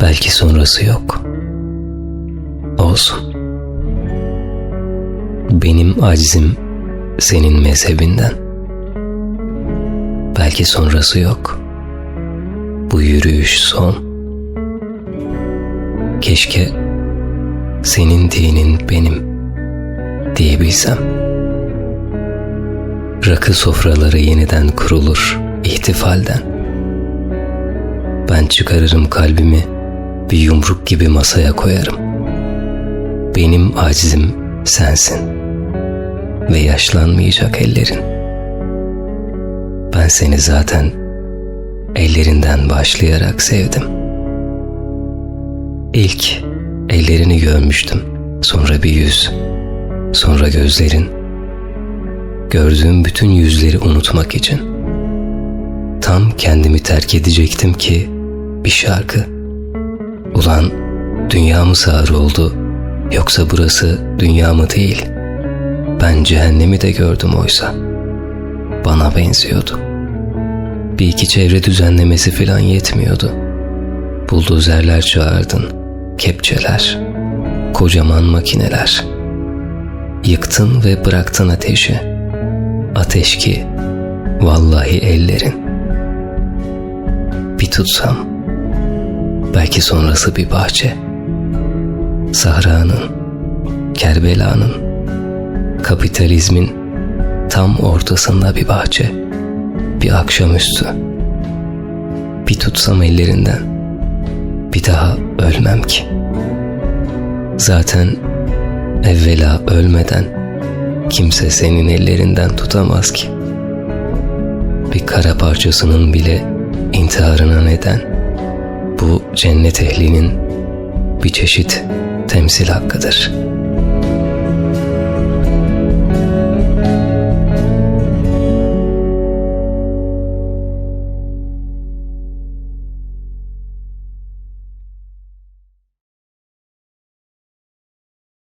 Belki sonrası yok. Olsun. Benim aczim senin mezhebinden. Belki sonrası yok. Bu yürüyüş son. Keşke senin dinin benim diyebilsem. Rakı sofraları yeniden kurulur ihtifalden. Ben çıkarırım kalbimi bir yumruk gibi masaya koyarım. Benim acizim sensin ve yaşlanmayacak ellerin. Ben seni zaten ellerinden başlayarak sevdim. İlk ellerini görmüştüm, sonra bir yüz, sonra gözlerin. Gördüğüm bütün yüzleri unutmak için. Tam kendimi terk edecektim ki bir şarkı. Ulan dünya mı sağır oldu yoksa burası dünya mı değil? Ben cehennemi de gördüm oysa. Bana benziyordu. Bir iki çevre düzenlemesi filan yetmiyordu. Buldozerler çağırdın, kepçeler, kocaman makineler. Yıktın ve bıraktın ateşi. Ateş ki vallahi ellerin. Bir tutsam belki sonrası bir bahçe. Sahra'nın, Kerbela'nın, kapitalizmin tam ortasında bir bahçe, bir akşamüstü. Bir tutsam ellerinden, bir daha ölmem ki. Zaten evvela ölmeden kimse senin ellerinden tutamaz ki. Bir kara parçasının bile intiharına neden bu cennet ehlinin bir çeşit temsil hakkıdır.''